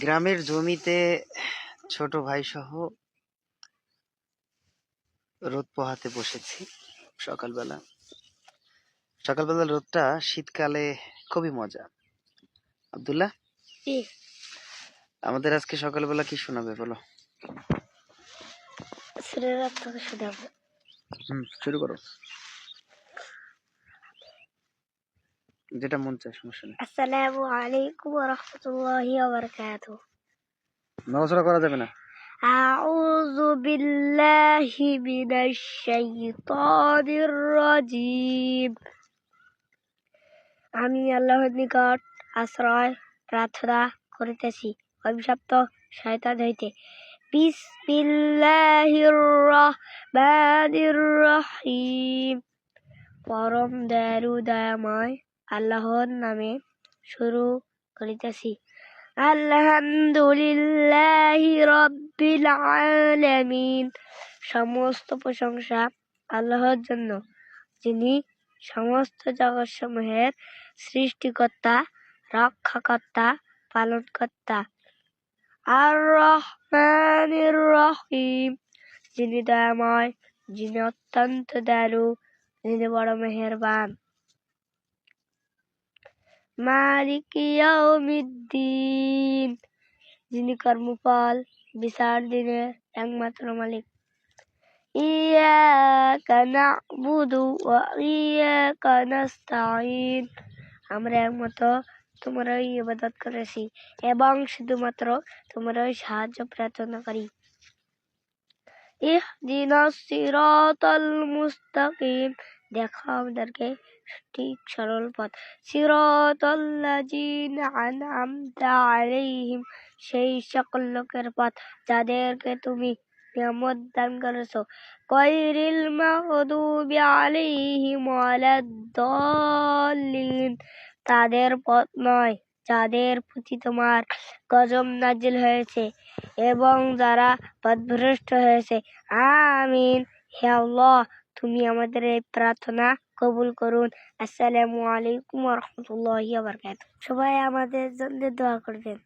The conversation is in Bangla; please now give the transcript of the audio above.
গ্রামের জমিতে ছোট ভাই সহ রোদ পোহাতে বসেছি সকালবেলা। সকালবেলা রোদটা শীতকালে খুবই মজা। আব্দুল্লাহ? আমাদের আজকে সকালবেলা কি শোনাবে বলো? শুরু করো। যেটা মন চায় সমস্যা নেই। আসসালামু আলাইকুম ওয়া রাহমাতুল্লাহি ওয়া বারাকাতুহু নড়াচড়া করা যাবে না। আউযু বিল্লাহি মিনাশ শাইতানির রাজিম। আমি আল্লাহর নিকট আশ্রয় প্রার্থনা করিতেছি। অভিশপ্ত শয়তান হইতে। বিসমিল্লাহির রহমানির রহিম। পরম দয়ালু দয়াময় আল্লাহর নামে শুরু করিতেছি। আলহামদুলিল্লাহি রব্বিল আলামিন। সমস্ত প্রশংসা আল্লাহর জন্য, যিনি সমস্ত জগৎসমূহের সৃষ্টিকর্তা, রক্ষাকর্তা, পালনকর্তা। আর রহমানির রহিম, যিনি দয়াময়, যিনি অত্যন্ত দয়ালু, যিনি বড় মেহেরবান। ইয়াউমিদ্দিন। যিনি কর্মফল, বিচার দিনের একমাত্র মালিক। ইয়াকা না'বুদু ওয়া ইয়াকা আমরা একমাত্র ইবাদত করেছি এবং শুধুমাত্র তোমারই সাহায্য প্রার্থনা করি। ইহদিনাস সিরাতাল মুস্তাকিম। দেখো আমাদেরকে ঠিক সরল পথ। সিরাতাল্লাযিনা সেই সকল লোকের পথ যাদেরকে তুমি নিয়ামত দান করেছ। তাদের পথ নয়, যাদের প্রতি তোমার গজব নাজিল হয়েছে এবং যারা পথভ্রষ্ট হয়েছে। আমিন, হে আল্লাহ। তুমি আমাদের এই প্রার্থনা কবুল করুন। আসসালামু আলাইকুম রহমতুল্লাহ বারাকাতুহু। সবাই আমাদের জন্য দোয়া করবেন।